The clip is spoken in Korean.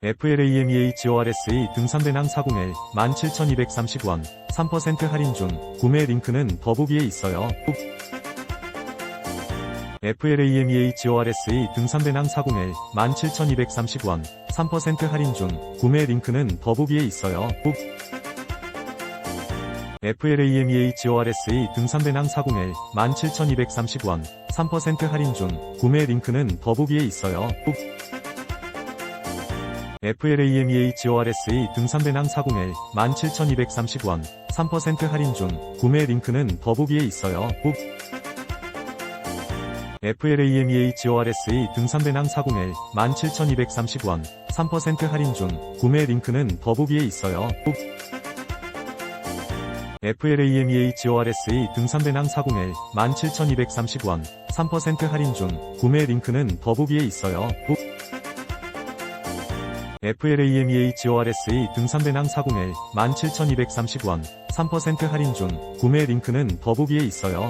FLAMEHORSE 등산배낭 40L 17,230원 3% 할인 중 구매 링크는 더보기에 있어요. FLAMEHORSE 등산배낭 40L 17,230원 3% 할인 중 구매 링크는 더보기에 있어요. FLAMEHORSE 등산배낭 40L 17,230원 3% 할인 중 구매 링크는 더보기에 있어요. FLAMEHORSE 등산배낭 40L 17,230원 3% 할인 중 구매 링크는 더보기에 있어요. FLAMEHORSE 등산배낭 40L 17,230원 3% 할인 중 구매 링크는 더보기에 있어요. FLAMEHORSE 등산배낭 40L 17,230원 3% 할인 중 구매 링크는 더보기에 있어요. FLAMEHORSE 등산배낭 40L 17,230원 3% 할인 중 구매 링크는 더보기에 있어요. FLAMEHORSE 등산배낭 40L 17,230원 3% 할인 중 구매 링크는 더보기에 있어요. FLAMEHORSE 등산배낭 40L 17,230원 3% 할인 중 구매 링크는 더보기에 있어요.